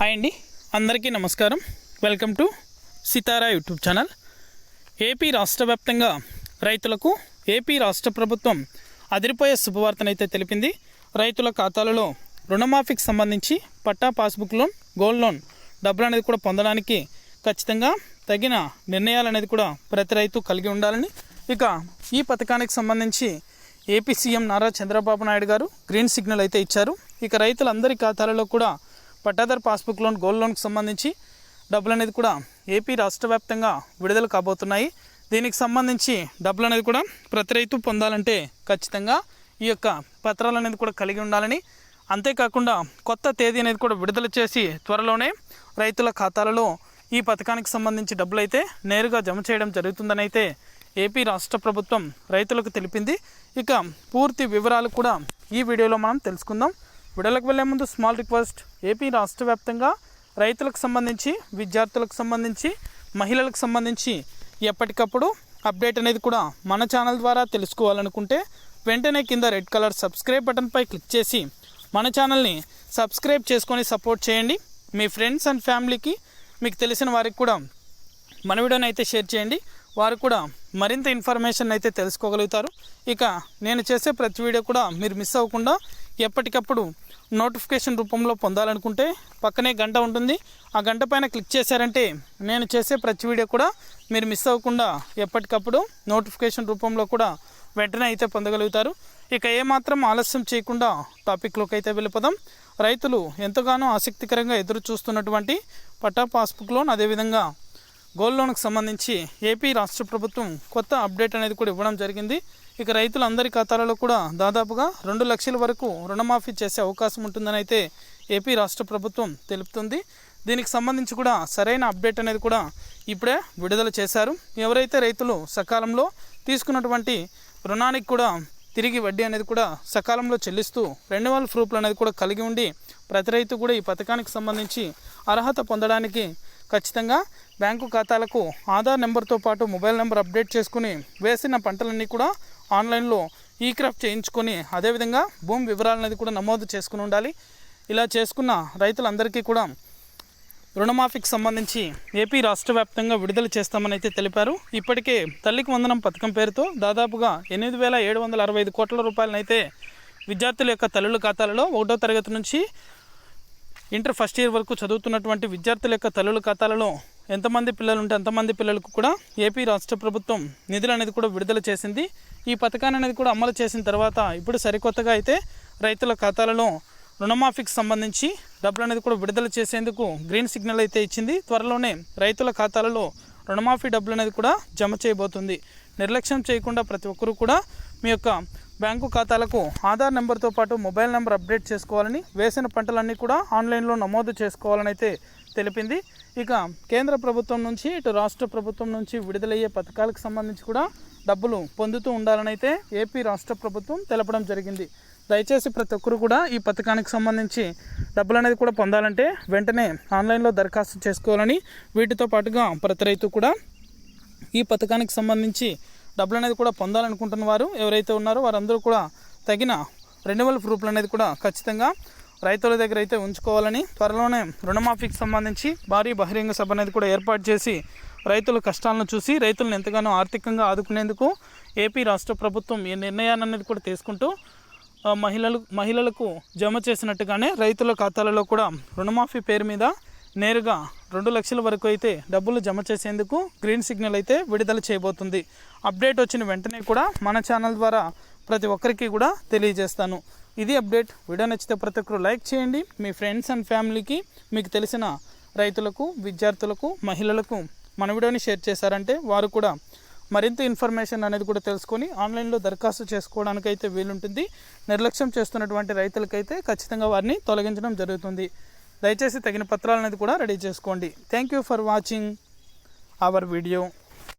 Hi అండి. అందరికీ నమస్కారం. Welcome to Sitara YouTube channel. AP రాష్ట్ర వ్యాప్తంగా రైతులకు ఏపీ రాష్ట్ర ప్రభుత్వం అదిరిపోయే శుభవార్తనైతే తెలిపింది. రైతుల ఖాతాలలో రుణమాఫీకి సంబంధించి పట్టా పాస్బుక్ లోన్ గోల్డ్ లోన్ డబ్బులు అనేది కూడా పొందడానికి ఖచ్చితంగా తగిన నిర్ణయాలు అనేది కూడా ప్రతి రైతు కలిగి ఉండాలని. ఇక ఈ పథకానికి సంబంధించి AP CM Nara Chandrababu Naidu garu green signal అయితే ఇచ్చారు. ఇక రైతులందరి ఖాతాలలో కూడా పట్టాదార్ పాస్బుక్ లోన్ గోల్డ్ లోన్కి సంబంధించి డబ్బులు అనేది కూడా ఏపీ రాష్ట్ర వ్యాప్తంగా విడుదల కాబోతున్నాయి. దీనికి సంబంధించి డబ్బులు అనేది కూడా ప్రతి రైతు పొందాలంటే ఖచ్చితంగా ఈ యొక్క పత్రాలు అనేది కూడా కలిగి ఉండాలని అంతేకాకుండా కొత్త తేదీ అనేది కూడా విడుదల చేసి త్వరలోనే రైతుల ఖాతాలలో ఈ పథకానికి సంబంధించి డబ్బులు అయితే నేరుగా జమ చేయడం జరుగుతుందని అయితే ఏపీ రాష్ట్ర ప్రభుత్వం రైతులకు తెలిపింది. ఇక పూర్తి వివరాలు కూడా ఈ వీడియోలో మనం తెలుసుకుందాం. వీడియోలకు వెళ్ళే ముందు స్మాల్ రిక్వెస్ట్. ఏపీ రాష్ట్ర వ్యాప్తంగా రైతులకు సంబంధించి విద్యార్థులకు సంబంధించి మహిళలకు సంబంధించి ఎప్పటికప్పుడు అప్డేట్ అనేది కూడా మన ఛానల్ ద్వారా తెలుసుకోవాలనుకుంటే వెంటనే కింద రెడ్ కలర్ సబ్స్క్రైబ్ బటన్పై క్లిక్ చేసి మన ఛానల్ని సబ్స్క్రైబ్ చేసుకొని సపోర్ట్ చేయండి. మీ ఫ్రెండ్స్ అండ్ ఫ్యామిలీకి మీకు తెలిసిన వారికి కూడా మన వీడియోని అయితే షేర్ చేయండి. వారు కూడా మరింత ఇన్ఫర్మేషన్ అయితే తెలుసుకోగలుగుతారు. ఇక నేను చేసే ప్రతి వీడియో కూడా మీరు మిస్ అవ్వకుండా ఎప్పటికప్పుడు నోటిఫికేషన్ రూపంలో పొందాలనుకుంటే పక్కనే గంట ఉంటుంది. ఆ గంట పైన క్లిక్ చేశారంటే నేను చేసే ప్రతి వీడియో కూడా మీరు మిస్ అవ్వకుండా ఎప్పటికప్పుడు నోటిఫికేషన్ రూపంలో కూడా వెంటనే అయితే పొందగలుగుతారు. ఇక ఏమాత్రం ఆలస్యం చేయకుండా టాపిక్లోకి అయితే వెళ్ళిపోదాం. రైతులు ఎంతగానో ఆసక్తికరంగా ఎదురు చూస్తున్నటువంటి పట్టా పాస్బుక్ లోన్ అదేవిధంగా గోల్డ్ లోన్కి సంబంధించి ఏపీ రాష్ట్ర ప్రభుత్వం కొత్త అప్డేట్ అనేది కూడా ఇవ్వడం జరిగింది. ఇక రైతులందరి ఖాతాలలో కూడా దాదాపుగా రెండు లక్షల వరకు రుణమాఫీ చేసే అవకాశం ఉంటుందని అయితే ఏపీ రాష్ట్ర ప్రభుత్వం తెలుపుతుంది. దీనికి సంబంధించి కూడా సరైన అప్డేట్ అనేది కూడా ఇప్పుడే విడుదల చేశారు. ఎవరైతే రైతులు సకాలంలో తీసుకున్నటువంటి రుణానికి కూడా తిరిగి వడ్డీ అనేది కూడా సకాలంలో చెల్లిస్తూ రెన్యువల్ ప్రూఫ్లు అనేది కూడా కలిగి ఉండి ప్రతి రైతు కూడా ఈ పథకానికి సంబంధించి అర్హత పొందడానికి ఖచ్చితంగా బ్యాంకు ఖాతాలకు ఆధార్ నెంబర్తో పాటు మొబైల్ నెంబర్ అప్డేట్ చేసుకుని వేసిన పంటలన్నీ కూడా ఆన్లైన్లో ఈ క్రాఫ్ట్ చేయించుకొని అదేవిధంగా భూమి వివరాలు అనేది కూడా నమోదు చేసుకుని ఉండాలి. ఇలా చేసుకున్న రైతులందరికీ కూడా రుణమాఫీకి సంబంధించి ఏపీ రాష్ట్ర వ్యాప్తంగా విడుదల చేస్తామని అయితే తెలిపారు. ఇప్పటికే తల్లికి వందనం పథకం పేరుతో దాదాపుగా ఎనిమిది వేల ఏడు వందల అరవై ఐదు కోట్ల రూపాయలనైతే విద్యార్థుల యొక్క తల్లుల ఖాతాలలో ఒకటో తరగతి నుంచి ఇంటర్ ఫస్ట్ ఇయర్ వరకు చదువుతున్నటువంటి విద్యార్థుల యొక్క తల్లుల ఖాతాలలో ఎంతమంది పిల్లలు ఉంటే అంతమంది పిల్లలకు కూడా ఏపీ రాష్ట్ర ప్రభుత్వం నిధులు అనేది కూడా విడుదల చేసింది. ఈ పథకాన్ని అనేది కూడా అమలు చేసిన తర్వాత ఇప్పుడు సరికొత్తగా అయితే రైతుల ఖాతాలలో రుణమాఫీకి సంబంధించి డబ్బులు అనేది కూడా విడుదల చేసేందుకు గ్రీన్ సిగ్నల్ అయితే ఇచ్చింది. త్వరలోనే రైతుల ఖాతాలలో రుణమాఫీ డబ్బులు అనేది కూడా జమ చేయబోతుంది. నిర్లక్ష్యం చేయకుండా ప్రతి ఒక్కరూ కూడా మీ యొక్క బ్యాంకు ఖాతాలకు ఆధార్ నెంబర్తో పాటు మొబైల్ నెంబర్ అప్డేట్ చేసుకోవాలని వేసిన పంటలన్నీ కూడా ఆన్లైన్లో నమోదు చేసుకోవాలని అయితే తెలిపింది. ఇక కేంద్ర ప్రభుత్వం నుంచి ఇటు రాష్ట్ర ప్రభుత్వం నుంచి విడుదలయ్యే పథకాలకు సంబంధించి కూడా డబ్బులు పొందుతూ ఉండాలని అయితే ఏపీ రాష్ట్ర ప్రభుత్వం తెలపడం జరిగింది. దయచేసి ప్రతి ఒక్కరు కూడా ఈ పథకానికి సంబంధించి డబ్బులు అనేది కూడా పొందాలంటే వెంటనే ఆన్లైన్లో దరఖాస్తు చేసుకోవాలని వీటితో పాటుగా ప్రతి రైతు కూడా ఈ పథకానికి సంబంధించి డబ్బులు అనేది కూడా పొందాలనుకుంటున్న వారు ఎవరైతే ఉన్నారో వారందరూ కూడా తగిన రెన్యువల్ ప్రూఫ్లు అనేది కూడా ఖచ్చితంగా రైతుల దగ్గర అయితే ఉంచుకోవాలని త్వరలోనే రుణమాఫీకి సంబంధించి భారీ బహిరంగ సభ అనేది కూడా ఏర్పాటు చేసి రైతుల కష్టాలను చూసి రైతులను ఎంతగానో ఆర్థికంగా ఆదుకునేందుకు ఏపీ రాష్ట్ర ప్రభుత్వం ఈ నిర్ణయాన్ని అనేది కూడా తీసుకుంటూ మహిళలు మహిళలకు జమ చేసినట్టుగానే రైతుల ఖాతాలలో కూడా రుణమాఫీ పేరు మీద నేరుగా రెండు లక్షల వరకు అయితే డబ్బులు జమ చేసేందుకు గ్రీన్ సిగ్నల్ అయితే విడుదల చేయబోతుంది. అప్డేట్ వచ్చిన వెంటనే కూడా మన ఛానల్ ద్వారా ప్రతి ఒక్కరికి కూడా తెలియజేస్తాను. ఇది అప్డేట్. వీడియో నచ్చితే ప్రతి ఒక్కరు లైక్ చేయండి. మీ ఫ్రెండ్స్ అండ్ ఫ్యామిలీకి మీకు తెలిసిన రైతులకు విద్యార్థులకు మహిళలకు మన వీడియోని షేర్ చేశారంటే వారు కూడా మరింత ఇన్ఫర్మేషన్ అనేది కూడా తెలుసుకొని ఆన్లైన్లో దరఖాస్తు చేసుకోవడానికి అయితే వీలుంటుంది. నిర్లక్ష్యం చేస్తున్నటువంటి రైతులకైతే ఖచ్చితంగా వారిని తొలగించడం జరుగుతుంది. దయచేసి తగిన పత్రాలు అనేది కూడా రెడీ చేసుకోండి. Thank you for watching our video